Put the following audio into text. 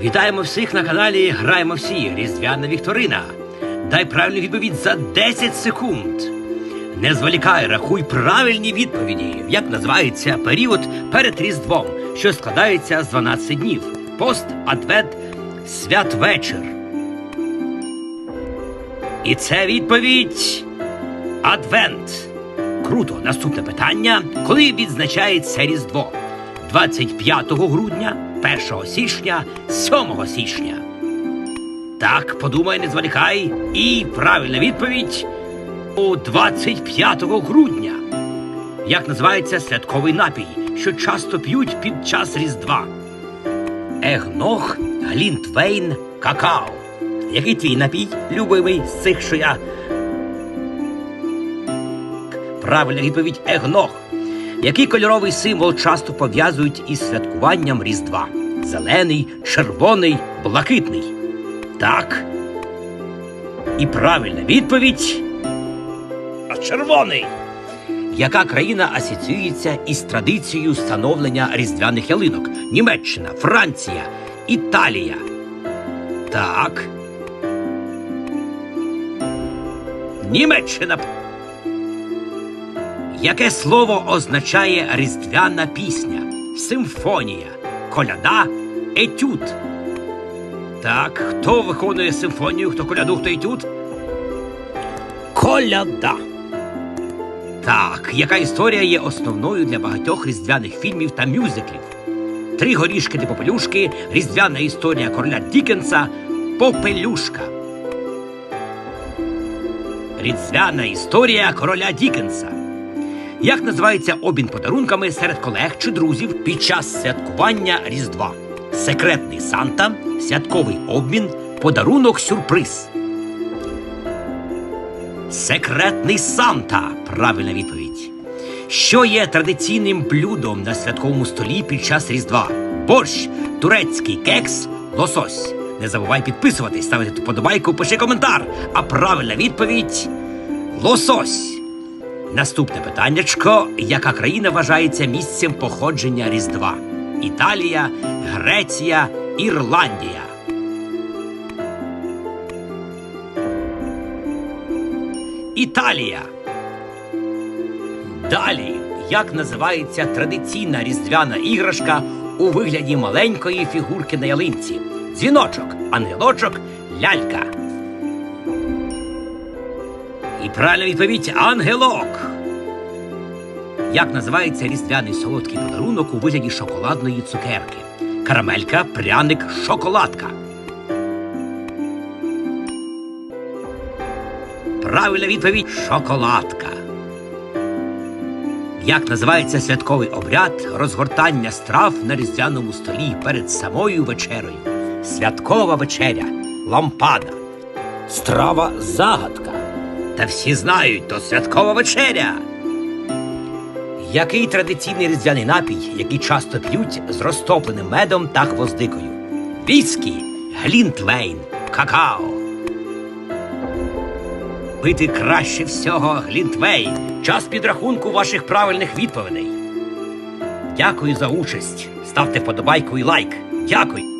Вітаємо всіх на каналі Граємо всі. Різдвяна Вікторина. Дай правильну відповідь за 10 секунд. Не зволікай, рахуй правильні відповіді. Як називається період перед Різдвом, що складається з 12 днів. Пост, адвент, святвечір. І це відповідь Адвент. Круто. Наступне питання. Коли відзначається Різдво? 25 грудня, 1 січня, 7 січня. Так, подумай, не зволікай. І правильна відповідь у 25 грудня. Як називається святковий напій, що часто п'ють під час Різдва? Егног, глінтвейн, какао. Який твій напій, любимий з цих, що я Правильна відповідь егног. Який кольоровий символ часто пов'язують із святкуванням Різдва? Зелений, червоний, блакитний. Так. І правильна відповідь. Червоний. Яка країна асоціюється із традицією встановлення різдвяних ялинок? Німеччина, Франція, Італія. Так. Німеччина. Яке слово означає різдвяна пісня? Симфонія, коляда, етюд. Так, хто виконує симфонію, хто коляду, хто етюд? Коляда. Так, яка історія є основною для багатьох різдвяних фільмів та мюзиклів? Три горішки та попелюшки, різдвяна історія короля Дікенса, Попелюшка. Різдвяна історія короля Дікенса. Як називається обмін подарунками серед колег чи друзів під час святкування Різдва? Секретний Санта, святковий обмін, подарунок сюрприз. Секретний Санта. Правильна відповідь. Що є традиційним блюдом на святковому столі під час Різдва? Борщ, турецький кекс, лосось. Не забувай підписуватись, ставити вподобайку, пиши коментар. А правильна відповідь лосось. Наступне питаннячко. Яка країна вважається місцем походження Різдва? Італія, Греція, Ірландія. Італія. Далі. Як називається традиційна різдвяна іграшка у вигляді маленької фігурки на ялинці? Дзвіночок, ангелочок, лялька. І правильна відповідь ангелок. Як називається різдвяний солодкий подарунок у вигляді шоколадної цукерки? Карамелька, пряник, шоколадка. Правильна відповідь шоколадка. Як називається святковий обряд розгортання страв на різдвяному столі перед самою вечерою? Святкова вечеря, лампада. Страва загадка. Та всі знають, то святкова вечеря. Який традиційний різдвяний напій, який часто п'ють з розтопленим медом та гвоздикою? Віскі, глінтвейн, какао. Пити краще всього глінтвейн. Час підрахунку ваших правильних відповідей. Дякую за участь. Ставте вподобайку і лайк. Дякую.